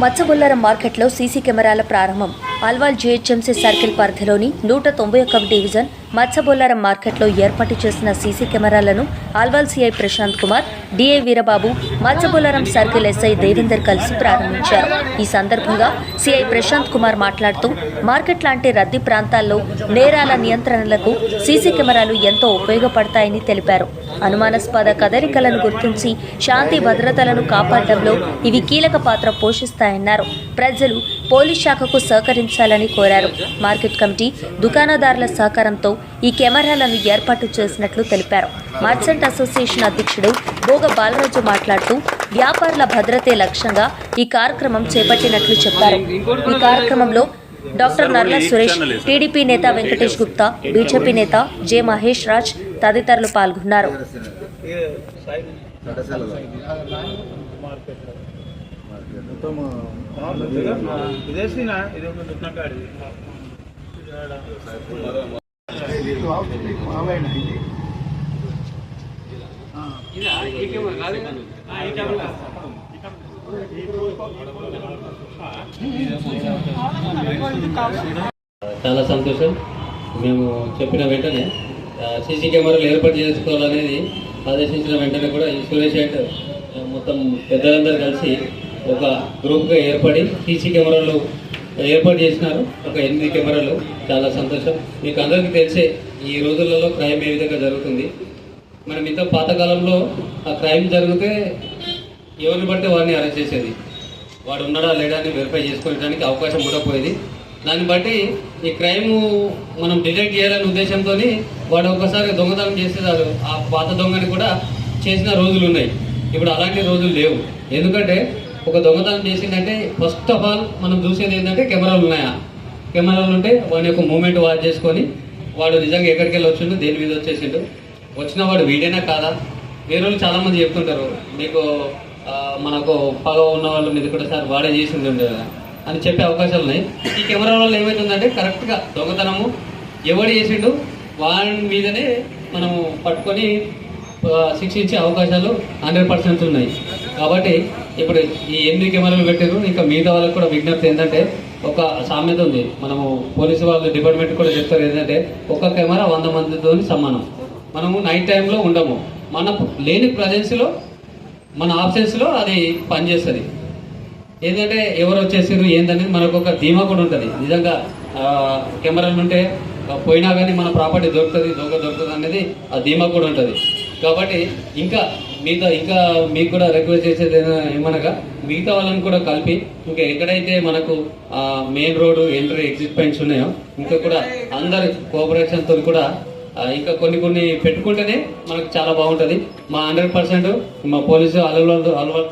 మచ్చబుల్లారం మార్కెట్లో సీసీ కెమెరాల ప్రారంభం. అల్వాల్ జీహెచ్ఎంసీ సర్కిల్ పరిధిలోని నూట తొంభై ఒక్క డివిజన్ మత్స్యబొల్లారం మార్కెట్లో ఏర్పాటు చేసిన సీసీ కెమెరాలను Alwal CI Prashanth Kumar DI Veerababu Machabollaram circle SI Devender కలిసి ప్రారంభించారు. ఈ సందర్భంగా సిఐ ప్రశాంత్ కుమార్ మాట్లాడుతూ మార్కెట్ లాంటి రద్దీ ప్రాంతాల్లో నేరాల నియంత్రణలకు సీసీ కెమెరాలు ఎంతో ఉపయోగపడతాయని తెలిపారు. అనుమానాస్పద కదలికలను గుర్తించి శాంతి భద్రతలను కాపాడడంలో ఇవి కీలక పాత్ర పోషిస్తాయన్నారు. ప్రజలు పోలీస్ శాఖకు సహకరించాలని కోరారు. మార్కెట్ కమిటీ దుకాణదారుల సహకారంతో ఈ కెమెరాలను ఏర్పాటు చేసినట్లు తెలిపారు. మర్చెంట్ అసోసియేషన్ అధ్యక్షుడు భోగ బాలరాజు మాట్లాడుతూ వ్యాపారుల భద్రతే లక్ష్యంగా ఈ కార్యక్రమం చేపట్టినట్లు చెప్పారు. ఈ కార్యక్రమంలో డాక్టర్ నర్ల సురేష్ టీడీపీ నేత వెంకటేష్ గుప్తా బీజేపీ నేత జె మహేష్ రాజ్ తదితరులు పాల్గొన్నారు. చాలా సంతోషం. మేము చెప్పిన వెంటనే సీసీ కెమెరాలు ఏర్పాటు చేసుకోవాలనేది ఆదేశించిన వెంటనే కూడా ఈ సురేష్ మొత్తం పెద్దలందరూ కలిసి ఒక గ్రూప్గా ఏర్పడి సీసీ కెమెరాలు ఏర్పాటు చేసినారు. ఒక ఎనిమిది కెమెరాలు. చాలా సంతోషం. మీకు అందరికీ తెలిసే ఈ రోజులలో క్రైమ్ ఏ విధంగా జరుగుతుంది. మనం ఇంత పాతకాలంలో ఆ క్రైమ్ జరిగితే ఎవరిని బట్టి వారిని అరెస్ట్ చేసేది. వాడు ఉన్నాడా లేడా అని వెరిఫై చేసుకోవడానికి అవకాశం ఉండకపోయేది దాన్ని బట్టి ఈ క్రైమ్ మనం డిటెక్ట్ చేయాలనే ఉద్దేశంతో వాడు ఒకసారి దొంగతనం చేసేదారు ఆ పాత దొంగని కూడా చేసిన రోజులు ఉన్నాయి. ఇప్పుడు అలాంటి రోజులు లేవు. ఎందుకంటే ఒక దొంగతనం చేసిందంటే ఫస్ట్ ఆఫ్ ఆల్ మనం చూసేది ఏంటంటే కెమెరాలు ఉన్నాయా? కెమెరాలు ఉంటే వాడి యొక్క మూమెంట్ వాచ్ చేసుకొని వాడు నిజంగా ఎక్కడికి వెళ్ళి వచ్చిండు దేని మీద వచ్చేసిండు? వచ్చిన వాడు వీడైనా కాదా? వేరే వాళ్ళు చాలామంది చెప్తుంటారు మీకు మనకు పగ ఉన్న వాళ్ళ మీద కూడా సార్ వాడే చేసింది ఉండే కదా అని చెప్పే అవకాశాలు ఉన్నాయి. ఈ కెమెరా వల్ల ఏమవుతుందంటే కరెక్ట్గా దొంగతనము ఎవడు చేసిండు వాడి మీదనే మనము పట్టుకొని శిక్షించే అవకాశాలు హండ్రెడ్ పర్సెంట్ ఉన్నాయి. కాబట్టి ఇప్పుడు ఈ ఎనిమిది కెమెరాలు పెట్టారు ఇంకా మిగతా వాళ్ళకి కూడా విజ్ఞప్తి ఏంటంటే ఒక సామెత ఉంది. మనము పోలీసు వాళ్ళు డిపార్ట్మెంట్ కూడా చెప్తారు ఏంటంటే ఒక కెమెరా వంద మందితో సమానం. మనము నైట్ టైంలో ఉండము. మన లేని ప్రజెన్స్లో మన ఆప్షన్స్లో అది పనిచేస్తుంది. ఏంటంటే ఎవరు వచ్చేసారు ఏంటనేది మనకు ఒక ధీమా కూడా ఉంటుంది. నిజంగా కెమెరాలు ఉంటే పోయినా కానీ మన ప్రాపర్టీ దొరుకుతుంది దొంగ దొరుకుతుంది అనేది ఆ ధీమా కూడా ఉంటుంది. కాబట్టి ఇంకా మిగతా ఇంకా మీకు కూడా రిక్వెస్ట్ చేసేది ఏమనగా మిగతా వాళ్ళని కూడా కలిపి ఇంకా ఎక్కడైతే మనకు main road entry exit points ఉన్నాయో ఇంకా కూడా అందరి కోఆపరేషన్తో కూడా ఇంకా కొన్ని కొన్ని పెట్టుకుంటేనే మనకు చాలా బాగుంటుంది. మా హండ్రెడ్ పర్సెంట్ మా పోలీసు అలవాటు అలవాటు